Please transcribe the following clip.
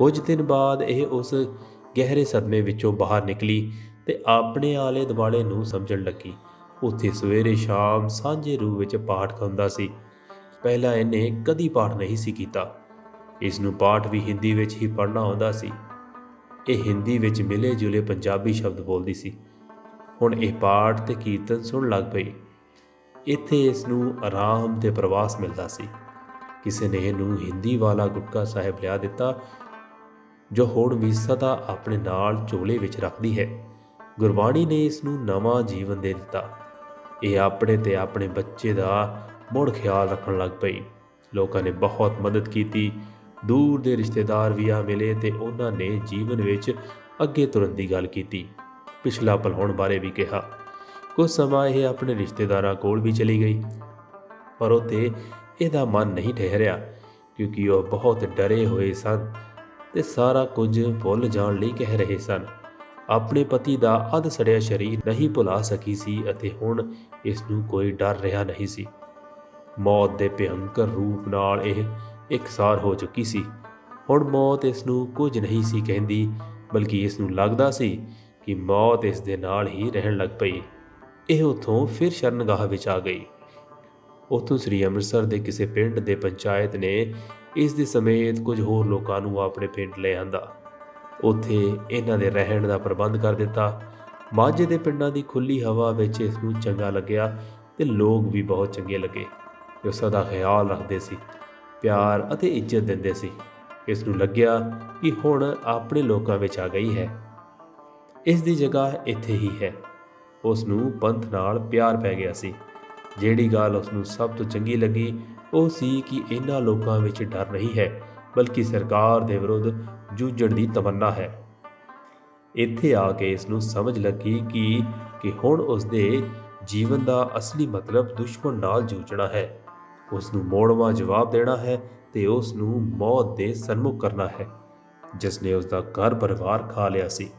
ਕੁਝ ਦਿਨ ਬਾਅਦ ਇਹ ਉਸ ਗਹਿਰੇ ਸਦਮੇ ਵਿੱਚੋਂ ਬਾਹਰ ਨਿਕਲੀ ਤੇ ਆਪਣੇ ਆਲੇ ਦੁਆਲੇ ਨੂੰ ਸਮਝਣ ਲੱਗੀ। ਉੱਥੇ ਸਵੇਰੇ ਸ਼ਾਮ ਸਾਂਝੇ ਰੂਪ ਵਿੱਚ ਪਾਠ ਖਾਂਦਾ ਸੀ। ਪਹਿਲਾਂ ਇਹਨੇ ਕਦੀ ਪਾਠ ਨਹੀਂ ਸੀ ਕੀਤਾ। ਇਸ ਨੂੰ ਪਾਠ ਵੀ ਹਿੰਦੀ ਵਿੱਚ ਹੀ ਪੜ੍ਹਨਾ ਆਉਂਦਾ ਸੀ। ਇਹ ਹਿੰਦੀ ਵਿੱਚ ਮਿਲੇ ਜੁਲੇ ਪੰਜਾਬੀ ਸ਼ਬਦ ਬੋਲਦੀ ਸੀ। ਹੁਣ ਇਹ ਪਾਠ ਤੇ ਕੀਰਤਨ ਸੁਣ ਲੱਗ ਪਈ। ਇੱਥੇ ਇਸ ਨੂੰ ਆਰਾਮ ਤੇ ਪ੍ਰਵਾਸ ਮਿਲਦਾ ਸੀ। ਕਿਸੇ ਨੇ ਇਹਨੂੰ ਹਿੰਦੀ ਵਾਲਾ ਗੁਟਕਾ ਸਾਹਿਬ ਲਿਆ ਦਿੱਤਾ ਜੋ ਹੁਣ ਵੀ ਸਦਾ ਆਪਣੇ ਨਾਲ ਝੋਲੇ ਵਿੱਚ ਰੱਖਦੀ ਹੈ। ਗੁਰਬਾਣੀ ਨੇ ਇਸ ਨੂੰ ਨਵਾਂ ਜੀਵਨ ਦੇ ਦਿੱਤਾ। ਇਹ ਆਪਣੇ ਤੇ ਆਪਣੇ ਬੱਚੇ ਦਾ ਮੁੜ ਖਿਆਲ ਰੱਖਣ ਲੱਗ ਪਈ। ਲੋਕਾਂ ਨੇ ਬਹੁਤ ਮਦਦ ਕੀਤੀ। ਦੂਰ ਦੇ ਰਿਸ਼ਤੇਦਾਰ ਵੀ ਆ ਮਿਲੇ ਤੇ ਉਹਨਾਂ ਨੇ ਜੀਵਨ ਵਿੱਚ ਅੱਗੇ ਤੁਰਨ ਦੀ ਗੱਲ ਕੀਤੀ। ਪਿਛਲਾ ਪਲ ਬਾਰੇ ਵੀ ਕਿਹਾ। ਕੁਝ ਸਮਾਂ ਇਹ ਆਪਣੇ ਰਿਸ਼ਤੇਦਾਰਾਂ ਕੋਲ ਵੀ ਚਲੀ ਗਈ। ਪਰ ਉਤੇ ਇਹਦਾ ਮਨ ਨਹੀਂ ਠਹਿਰਿਆ, ਕਿਉਂਕਿ ਉਹ ਬਹੁਤ ਡਰੇ ਹੋਏ ਸਨ। ਤੇ ਸਾਰਾ ਕੁਝ ਭੁੱਲ ਜਾਣ ਲਈ ਕਹਿ ਰਹੇ ਸਨ। ਆਪਣੇ ਪਤੀ ਦਾ ਅਧ ਸੜਿਆ ਸਰੀਰ ਨਹੀਂ ਭੁਲਾ ਸਕੀ ਸੀ ਅਤੇ ਹੁਣ ਇਸ ਨੂੰ ਕੋਈ ਡਰ ਰਿਹਾ ਨਹੀਂ ਸੀ। ਮੌਤ ਦੇ ਭਿਅੰਕਰ ਰੂਪ ਨਾਲ ਇਹ ਇਕਸਾਰ ਹੋ ਚੁੱਕੀ ਸੀ। ਹੁਣ ਮੌਤ ਇਸ ਨੂੰ ਕੁਝ ਨਹੀਂ ਸੀ ਕਹਿੰਦੀ, ਬਲਕਿ ਇਸ ਨੂੰ ਲੱਗਦਾ ਸੀ ਕਿ ਮੌਤ ਇਸ ਦੇ ਨਾਲ ਹੀ ਰਹਿਣ ਲੱਗ ਪਈ। ਇਹ ਉਥੋਂ ਫਿਰ ਸ਼ਰਨਗਾਹ ਵਿੱਚ ਆ ਗਈ। ਉਥੋਂ ਸ੍ਰੀ ਅੰਮ੍ਰਿਤਸਰ ਦੇ ਕਿਸੇ ਪਿੰਡ ਦੇ ਪੰਚਾਇਤ ਨੇ ਇਸ ਦੇ ਸਮੇਤ ਕੁਝ ਹੋਰ ਲੋਕਾਂ ਨੂੰ ਆਪਣੇ ਪਿੰਡ ਲੈ ਆਂਦਾ। ਉੱਥੇ ਇਹਨਾਂ ਦੇ ਰਹਿਣ ਦਾ ਪ੍ਰਬੰਧ ਕਰ ਦਿੱਤਾ। ਮਾਝੇ ਦੇ ਪਿੰਡਾਂ ਦੀ ਖੁੱਲੀ ਹਵਾ ਵਿੱਚ ਇਸ ਨੂੰ ਚੰਗਾ ਲੱਗਿਆ ਤੇ ਲੋਕ ਵੀ ਬਹੁਤ ਚੰਗੇ ਲੱਗੇ ਜੋ ਸਦਾ ਖਿਆਲ ਰੱਖਦੇ ਸੀ, ਪਿਆਰ ਅਤੇ ਇੱਜ਼ਤ ਦਿੰਦੇ ਸੀ। ਇਸ ਨੂੰ ਲੱਗਿਆ ਕਿ ਹੁਣ ਆਪਣੇ ਲੋਕਾਂ ਵਿੱਚ ਆ ਗਈ ਹੈ। ਇਸ ਦੀ ਜਗ੍ਹਾ ਇੱਥੇ ਹੀ ਹੈ। ਉਸ ਨੂੰ ਪੰਥ ਨਾਲ ਪਿਆਰ ਪੈ ਗਿਆ ਸੀ। ਜਿਹੜੀ ਗੱਲ ਉਸ ਨੂੰ ਸਭ ਤੋਂ ਚੰਗੀ ਲੱਗੀ ਉਹ ਸੀ ਕਿ ਇਹਨਾਂ ਲੋਕਾਂ ਵਿੱਚ ਡਰ ਨਹੀਂ ਹੈ, ਬਲਕਿ ਸਰਕਾਰ ਦੇ ਵਿਰੁੱਧ ਜੂਝਣ ਦੀ ਤਮੰਨਾ ਹੈ। ਇੱਥੇ ਆ ਕੇ ਇਸ ਨੂੰ ਸਮਝ ਲੱਗੀ ਕਿ ਕਿ ਹੁਣ ਉਸ ਦੇ ਜੀਵਨ ਦਾ ਅਸਲੀ ਮਤਲਬ ਦੁਸ਼ਮਣ ਨਾਲ ਜੂਝਣਾ ਹੈ। ਉਸ ਨੂੰ ਮੋੜਵਾ ਜਵਾਬ ਦੇਣਾ ਹੈ ਤੇ ਉਸ ਨੂੰ ਮੌਤ ਦੇ ਸਨਮੁਖ ਕਰਨਾ ਹੈ, ਜਿਸ ਨੇ ਉਸ ਦਾ ਘਰ ਪਰਿਵਾਰ ਖਾ ਲਿਆ ਸੀ।